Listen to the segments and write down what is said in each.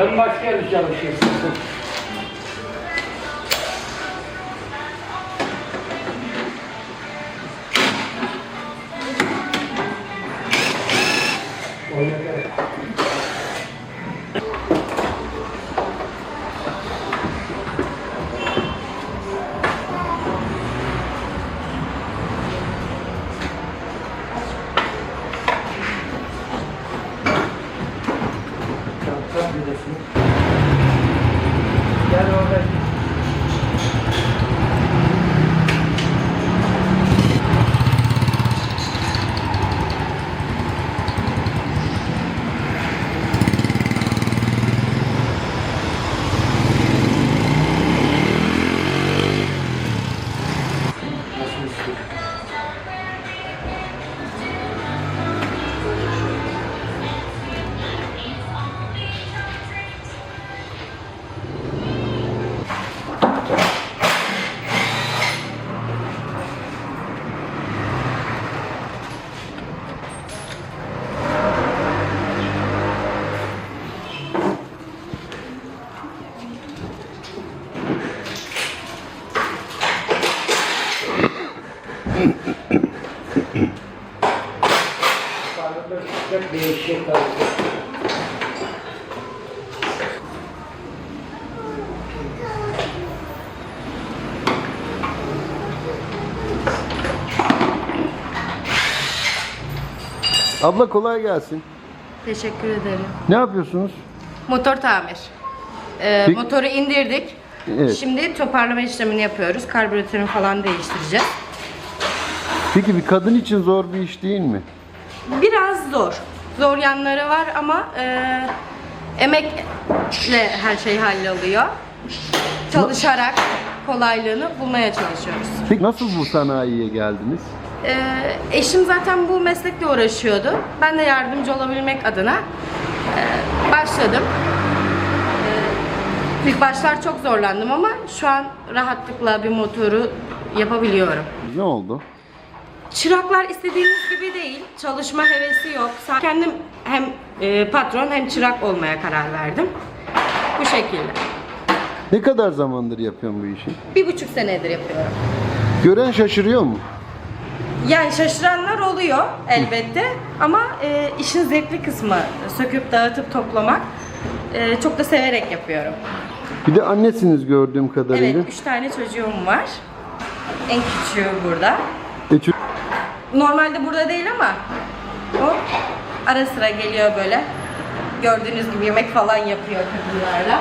Ben başka yerde çalışıyorum. Bilesin. Gel orada. Bir eşek var. Abla kolay gelsin. Teşekkür ederim. Ne yapıyorsunuz? Motor tamir. Ee, Peki- motoru indirdik. Evet. Şimdi toparlama işlemini yapıyoruz. Karbüratörünü falan değiştireceğiz. Peki bir kadın için zor bir iş değil mi? Biraz zor. Zor yanları var ama e, emekle her şey halloluyor. Çalışarak kolaylığını bulmaya çalışıyoruz. Peki nasıl bu sanayiye geldiniz? Ee, eşim zaten bu meslekle uğraşıyordu. Ben de yardımcı olabilmek adına e, başladım. Ee, ilk başlar çok zorlandım ama şu an rahatlıkla bir motoru yapabiliyorum. Ne oldu? Çıraklar istediğimiz gibi değil. Çalışma hevesi yok. Kendim hem e, patron hem çırak olmaya karar verdim. Bu şekilde. Ne kadar zamandır yapıyorsun bu işi? Bir buçuk senedir yapıyorum. Gören şaşırıyor mu? Yani şaşıranlar oluyor elbette ama e, işin zevkli kısmı söküp dağıtıp toplamak E, çok da severek yapıyorum. Bir de annesiniz gördüğüm kadarıyla. Evet, üç tane çocuğum var. En küçüğü burada. E, Normalde burada değil ama o ara sıra geliyor böyle. Gördüğünüz gibi yemek falan yapıyor kadınlarla.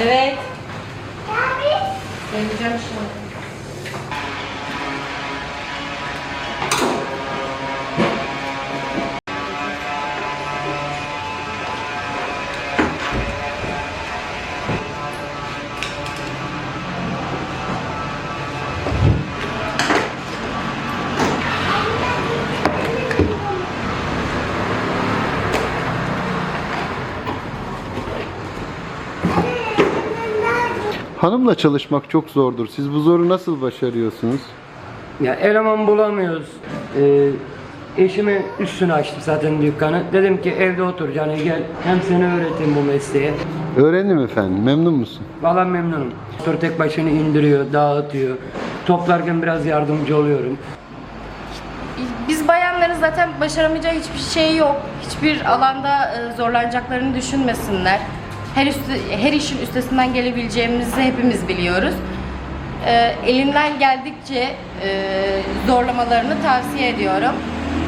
Evet. Geleceğim şimdi. Hanımla çalışmak çok zordur. Siz bu zoru nasıl başarıyorsunuz? Ya eleman bulamıyoruz. Ee, eşime üstünü açtı zaten dükkanı. Dedim ki evde otur canım gel. Hem seni öğreteyim bu mesleğe. Öğrendim efendim. Memnun musun? Valla memnunum. Motor tek başına indiriyor, dağıtıyor. Toplarken biraz yardımcı oluyorum. Biz bayanların zaten başaramayacağı hiçbir şey yok. Hiçbir alanda e, zorlanacaklarını düşünmesinler. Her üstü, her işin üstesinden gelebileceğimizi hepimiz biliyoruz. E, elimden geldikçe e, zorlamalarını tavsiye ediyorum.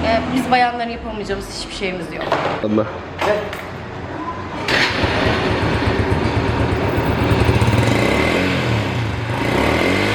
E, biz bayanların yapamayacağımız hiçbir şeyimiz yok. Allah. Gel.